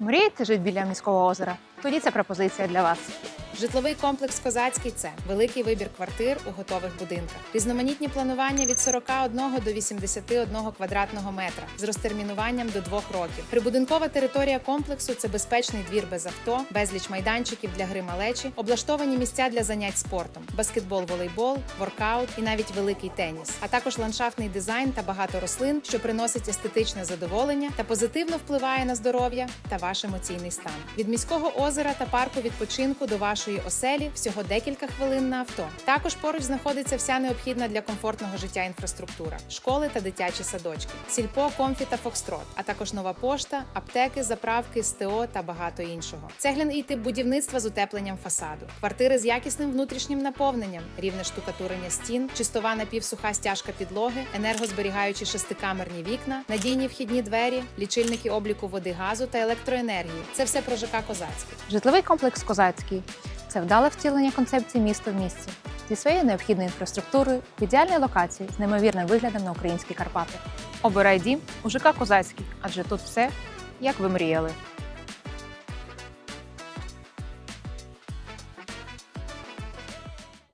Мрієте жити біля міського озера? Тоді це пропозиція для вас. Житловий комплекс Козацький це великий вибір квартир у готових будинках, різноманітні планування від 41 до 81 квадратного метра з розтермінуванням до двох років. Прибудинкова територія комплексу це безпечний двір без авто, безліч майданчиків для гри малечі, облаштовані місця для занять спортом, баскетбол, волейбол, воркаут і навіть великий теніс, а також ландшафтний дизайн та багато рослин, що приносить естетичне задоволення та позитивно впливає на здоров'я та ваш емоційний стан. Від міського озера та парку відпочинку до вашої оселі всього декілька хвилин на авто. Також поруч знаходиться вся необхідна для комфортного життя інфраструктура, школи та дитячі садочки, сільпо, комфі та фокстрот, а також нова пошта, аптеки, заправки, СТО та багато іншого. Цегляний тип будівництва з утепленням фасаду, квартири з якісним внутрішнім наповненням, рівне штукатурення стін, чистова напівсуха стяжка підлоги, енергозберігаючі шестикамерні вікна, надійні вхідні двері, лічильники обліку води, газу та електроенергії. Це все про ЖК Козацький. Житловий комплекс Козацький це вдале втілення концепції міста в місті зі своєю необхідною інфраструктурою в ідеальній локації з неймовірним виглядом на українські Карпати. Обирай дім у ЖК Козацький, адже тут все як ви мріяли.